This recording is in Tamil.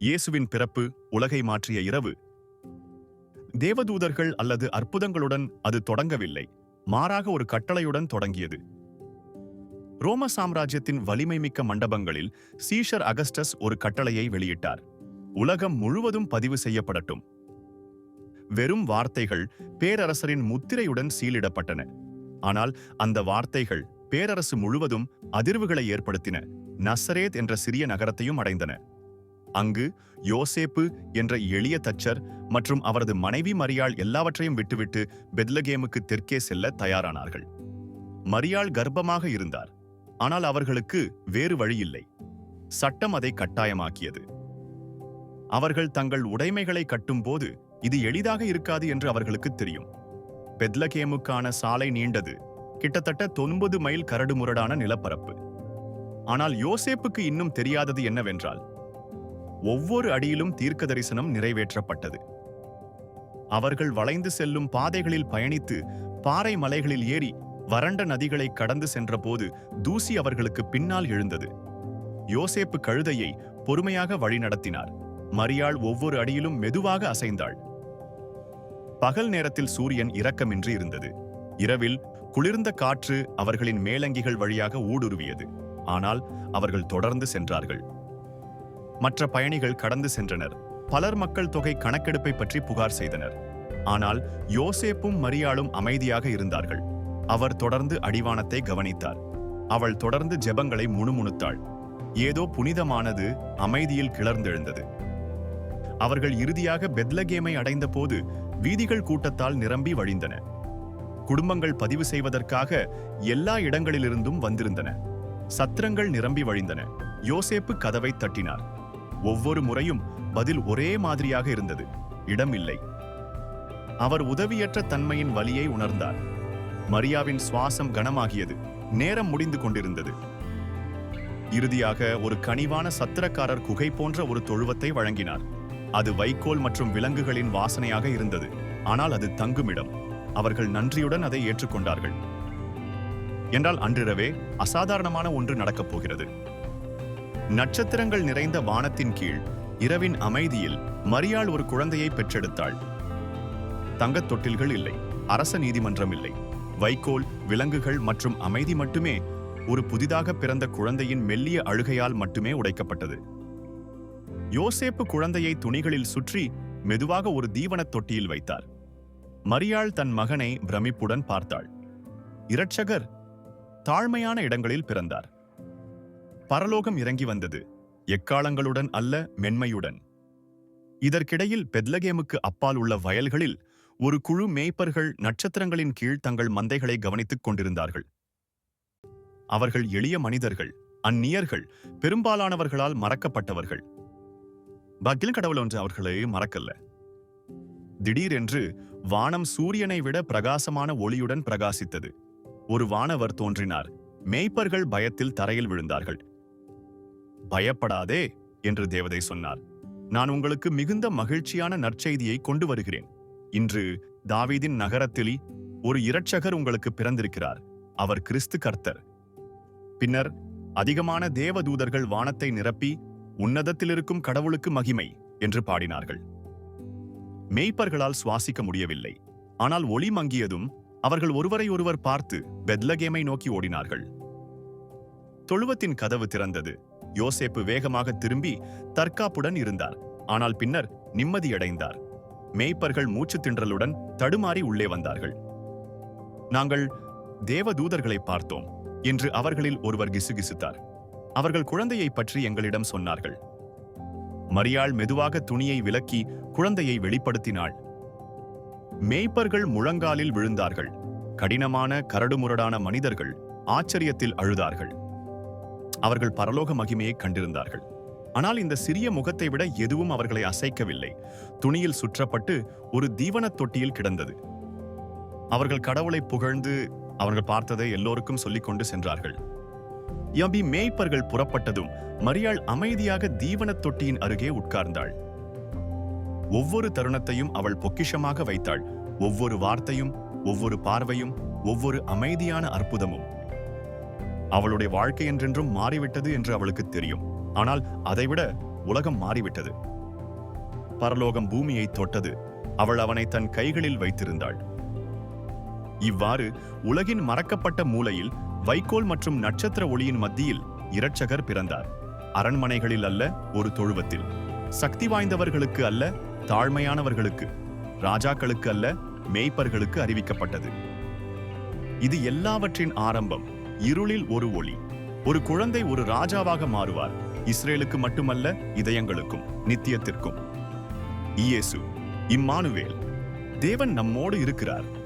இயேசுவின் பிறப்பு உலகை மாற்றிய இரவு. தேவதூதர்கள் அல்லது அற்புதங்களுடன் அது தொடங்கவில்லை. மாறாக ஒரு கட்டளையுடன் தொடங்கியது. ரோம சாம்ராஜ்யத்தின் வலிமை மிக்க மண்டபங்களில் சீஷர் அகஸ்டஸ் ஒரு கட்டளையை வெளியிட்டார். உலகம் முழுவதும் பதிவு செய்யப்படட்டும். வெறும் வார்த்தைகள் பேரரசரின் முத்திரையுடன் சீலிடப்பட்டன. ஆனால் அந்த வார்த்தைகள் பேரரசு முழுவதும் அதிர்வுகளை ஏற்படுத்தின. நசரேத் என்ற சிறிய நகரத்தையும் அடைந்தன. அங்கு யோசேப்பு என்ற எளிய தச்சர் மற்றும் அவரது மனைவி மரியாள் எல்லாவற்றையும் விட்டுவிட்டு பெத்லகேமுக்கு தெற்கே செல்ல தயாரானார்கள். மரியாள் கர்ப்பமாக இருந்தார். ஆனால் அவர்களுக்கு வேறு வழியில்லை. சட்டம் அதை கட்டாயமாக்கியது. அவர்கள் தங்கள் உடைமைகளை கட்டும்போது இது எளிதாக இருக்காது என்று அவர்களுக்கு தெரியும். பெத்லகேமுக்கான சாலை நீண்டது. கிட்டத்தட்ட தொன்பது மைல் கரடுமுரடான நிலப்பரப்பு. ஆனால் யோசேப்புக்கு இன்னும் தெரியாதது என்னவென்றால் ஒவ்வொரு அடியிலும் தீர்க்க தரிசனம் நிறைவேற்றப்பட்டது. அவர்கள் வளைந்து செல்லும் பாதைகளில் பயணித்து பாறை மலைகளில் ஏறி வறண்ட நதிகளை கடந்து சென்றபோது தூசி அவர்களுக்கு பின்னால் எழுந்தது. யோசேப்பு கழுதையை பொறுமையாக வழிநடத்தினார். மரியாள் ஒவ்வொரு அடியிலும் மெதுவாக அசைந்தாள். பகல் நேரத்தில் சூரியன் இரக்கமின்றி இருந்தது. இரவில் குளிர்ந்த காற்று அவர்களின் மேலங்கிகள் வழியாக ஊடுருவியது. ஆனால் அவர்கள் தொடர்ந்து சென்றார்கள். மற்ற பயணிகள் கடந்து சென்றனர். பலர் மக்கள் தொகை கணக்கெடுப்பை பற்றி புகார் செய்தனர். ஆனால் யோசேப்பும் மரியாளும் அமைதியாக இருந்தார்கள். அவர் தொடர்ந்து அடிவானத்தை கவனித்தார். அவள் தொடர்ந்து ஜெபங்களை முணுமுணுத்தாள். ஏதோ புனிதமானது அமைதியில் கிளர்ந்தெழுந்தது. அவர்கள் இறுதியாக பெத்லகேமை அடைந்தபோது வீதிகள் கூட்டத்தால் நிரம்பி வழிந்தன. குடும்பங்கள் பதிவு செய்வதற்காக எல்லா இடங்களிலிருந்தும் வந்திருந்தன. சத்திரங்கள் நிரம்பி வழிந்தன. யோசேப்பு கதவை தட்டினார். ஒவ்வொரு முறையும் பதில் ஒரே மாதிரியாக இருந்தது. இடம் இல்லை அவர் உதவியற்ற தன்மையின் வலியை உணர்ந்தார். மரியாவின் சுவாசம் கனமாகியது. நேரம் முடிந்து கொண்டிருந்தது. இறுதியாக ஒரு கனிவான சத்திரக்காரர் குகை போன்ற ஒரு தொழுவத்தை வழங்கினார். அது வைக்கோல் மற்றும் விலங்குகளின் வாசனையாக இருந்தது. ஆனால் அது தங்குமிடம். அவர்கள் நன்றியுடன் அதை ஏற்றுக்கொண்டார்கள். என்றால் அன்றிரவே அசாதாரணமான ஒன்று நடக்கப் போகிறது. நட்சத்திரங்கள் நிறைந்த வானத்தின் கீழ் இரவின் அமைதியில் மரியாள் ஒரு குழந்தையை பெற்றெடுத்தாள். தங்கத் தொட்டில்கள் இல்லை அரச நீதிமன்றம் இல்லை. வைக்கோல் விலங்குகள் மற்றும் அமைதி மட்டுமே ஒரு புதிதாக பிறந்த குழந்தையின் மெல்லிய அழுகையால் மட்டுமே உடைக்கப்பட்டது. யோசேப்பு குழந்தையை துணிகளில் சுற்றி மெதுவாக ஒரு தீவனத் தொட்டியில் வைத்தார். மரியாள் தன் மகனை பிரமிப்புடன் பார்த்தாள். இரட்சகர் தாழ்மையான இடங்களில் பிறந்தார். பரலோகம் இறங்கி வந்தது. எக்காலங்களுடன் அல்ல மென்மையுடன். இதற்கிடையில் பெத்லகேமுக்கு அப்பால் உள்ள வயல்களில் ஒரு குழு மேய்ப்பர்கள் நட்சத்திரங்களின் கீழ் தங்கள் மந்தைகளை கவனித்துக் கொண்டிருந்தார்கள். அவர்கள் எளிய மனிதர்கள் அந்நியர்கள் பெரும்பாலானவர்களால் மறக்கப்பட்டவர்கள். பக்கில் கடவுள் ஒன்று அவர்களை மறக்கல்ல திடீரென்று வானம் சூரியனை விட பிரகாசமான ஒளியுடன் பிரகாசித்தது. ஒரு வானவர் தோன்றினார். மேய்ப்பர்கள் பயத்தில் தரையில் விழுந்தார்கள். பயப்படாதே என்று தேவதை சொன்னார். நான் உங்களுக்கு மிகுந்த மகிழ்ச்சியான நற்செய்தியை கொண்டு வருகிறேன் இன்று தாவீதின் நகரத்தில் ஒரு இரட்சகர் உங்களுக்கு பிறந்திருக்கிறார். அவர் கிறிஸ்து கர்த்தர். பின்னர் அதிகமான தேவதூதர்கள் வானத்தை நிரப்பி உன்னதத்திலிருக்கும் கடவுளுக்கு மகிமை என்று பாடினார்கள். மெய்ப்பர்களால் சுவாசிக்க முடியவில்லை. ஆனால் ஒளி மங்கியதும் அவர்கள் ஒருவரை ஒருவர் பார்த்து பெத்லகேமை நோக்கி ஓடினார்கள். தொழுவத்தின் கதவு திறந்தது. யோசேப்பு வேகமாக திரும்பி தற்காப்புடன் இருந்தார். ஆனால் பின்னர் நிம்மதியடைந்தார். மேய்ப்பர்கள் மூச்சு தின்றலுடன் தடுமாறி உள்ளே வந்தார்கள். நாங்கள் தேவதூதர்களை பார்த்தோம் என்று அவர்களில் ஒருவர் கிசுகிசுத்தார். அவர்கள் குழந்தையை பற்றி எங்களிடம் சொன்னார்கள். மரியாள் மெதுவாக துணியை விலக்கி குழந்தையை வெளிப்படுத்தினாள். மேய்ப்பர்கள் முழங்காலில் விழுந்தார்கள். கடினமான கரடுமுரடான மனிதர்கள் ஆச்சரியத்தில் அழுதார்கள். அவர்கள் பரலோக மகிமையை கண்டிருந்தார்கள். ஆனால் இந்த சிறிய முகத்தை விட எதுவும் அவர்களை அசைக்கவில்லை. துணியில் சுற்றப்பட்டு ஒரு தீவனத் தொட்டியில் கிடந்தது. அவர்கள் கடவுளை புகழ்ந்து அவர்கள் பார்த்ததை எல்லோருக்கும் சொல்லிக் கொண்டு சென்றார்கள். யபி மேய்ப்பர்கள் புறப்பட்டதும் மரியாள் அமைதியாக தீவனத் தொட்டியின் அருகே உட்கார்ந்தாள். ஒவ்வொரு தருணத்தையும் அவள் பொக்கிஷமாக வைத்தாள். ஒவ்வொரு வார்த்தையும் ஒவ்வொரு பார்வையும் ஒவ்வொரு அமைதியான அற்புதமும். அவளுடைய வாழ்க்கை என்றென்றும் மாறிவிட்டது என்று அவளுக்கு தெரியும். ஆனால் அதைவிட உலகம் மாறிவிட்டது. பரலோகம் பூமியை தொட்டது. அவள் அவனை தன் கைகளில் வைத்திருந்தாள். இவ்வாறு உலகின் மறக்கப்பட்ட மூலையில் வைக்கோல் மற்றும் நட்சத்திர ஒளியின் மத்தியில் இரட்சகர் பிறந்தார். அரண்மனைகளில் அல்ல ஒரு தொழுவத்தில். சக்தி வாய்ந்தவர்களுக்கு அல்ல தாழ்மையானவர்களுக்கு. ராஜாக்களுக்கு அல்ல மேய்ப்பர்களுக்கு அறிவிக்கப்பட்டது. இது எல்லாவற்றின் ஆரம்பம். இருளில் ஒரு ஒளி. ஒரு குழந்தை ஒரு ராஜாவாக மாறுவார். இஸ்ரேலுக்கு மட்டுமல்ல இதயங்களுக்கும் நித்தியத்திற்கும். இயேசு இம்மானுவேல் தேவன் நம்மோடு இருக்கிறார்.